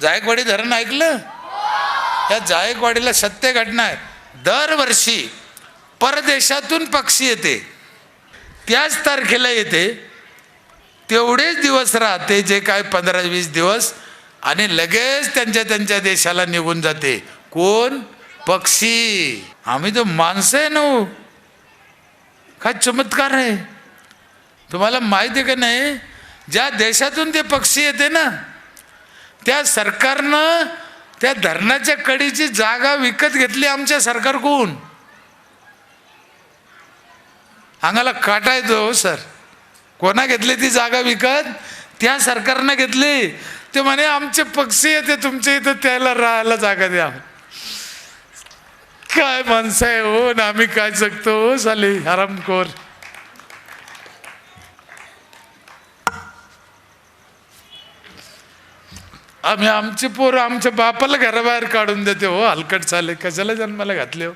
जायकवाडी धरण ऐकलं? या जायकवाडीला सत्य घटना आहे दरवर्षी परदेशातून पक्षी येते. त्याच तारखेला येते. तेवढेच दिवस राहते जे काय पंधरा वीस दिवस आणि लगेच त्यांच्या त्यांच्या देशाला निघून जाते. कोण? पक्षी. आम्ही तर माणसं आहे ना हो. काय चमत्कार आहे. तुम्हाला माहिती आहे का नाही? ज्या देशातून ते पक्षी येते ना त्या सरकारनं त्या धरणाच्या कडीची जागा विकत घेतली आमच्या सरकारकडून. अंगाला काटा येतो हो सर. कोणा घेतली ती जागा विकत? त्या सरकारनं घेतली. ते म्हणे आमचे पक्षी येते तुमच्या इथं त्याला राहायला जागा द्या. काय माणसं आहे हो ना आम्ही काय जगतो हो साले हरामखोर. आम्ही आमचे पोरं आमच्या बापाला घराबाहेर काढून देते हो हलकट चाले कशाला जन्माला घातले हो?